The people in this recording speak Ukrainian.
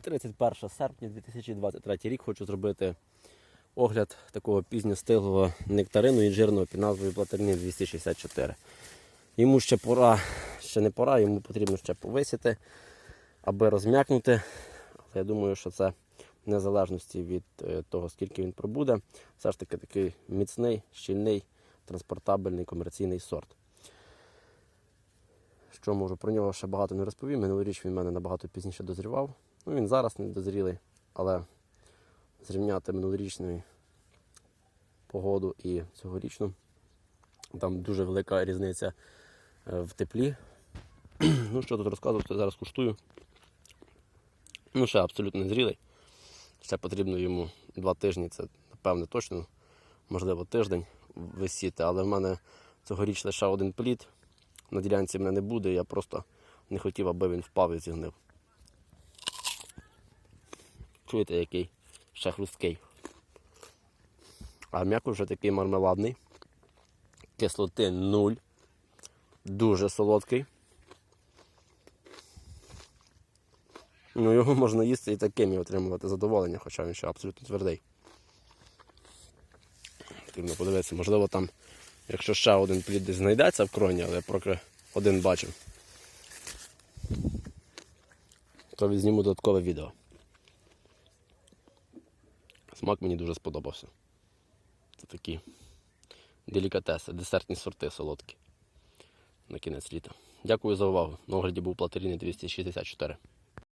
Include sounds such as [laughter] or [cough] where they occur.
31 серпня 2023 рік хочу зробити огляд такого пізньостиглого нектарину інжирного під назвою Платарні 264. Йому ще пора, ще не пора, йому потрібно ще повисіти, аби розм'якнути. Але я думаю, що це в незалежності від е, того, скільки він пробуде, все ж таки такий міцний, щільний, транспортабельний комерційний сорт. Що можу про нього ще багато не розповім. Минулоріч він мене набагато пізніше дозрівав. Ну, він зараз не дозрілий, але зрівняти минулорічну погоду і цьогорічну. Там дуже велика різниця е, в теплі. [clears throat] ну, що тут розказувати, зараз куштую. Ну, ще абсолютно зрілий. Ще потрібно йому два тижні, це напевне точно, можливо, тиждень висіти, але в мене цьогоріч лише один плід. На ділянці мене не буде, я просто не хотів, аби він впав і зігнив. Чуєте, який ще хрусткий. А м'яко вже такий мармеладний. Кислоти нуль. Дуже солодкий. Ну, його можна їсти і таким і отримувати задоволення, хоча він ще абсолютно твердий. Потрібно подивитися, можливо, там, якщо ще один плід десь знайдеться в кроні, але я поки один бачив, то візьму додаткове відео. Смак мені дуже сподобався. Це такі делікатеси, десертні сорти солодкі на кінець літа. Дякую за увагу. На огляді був Платеріни 264.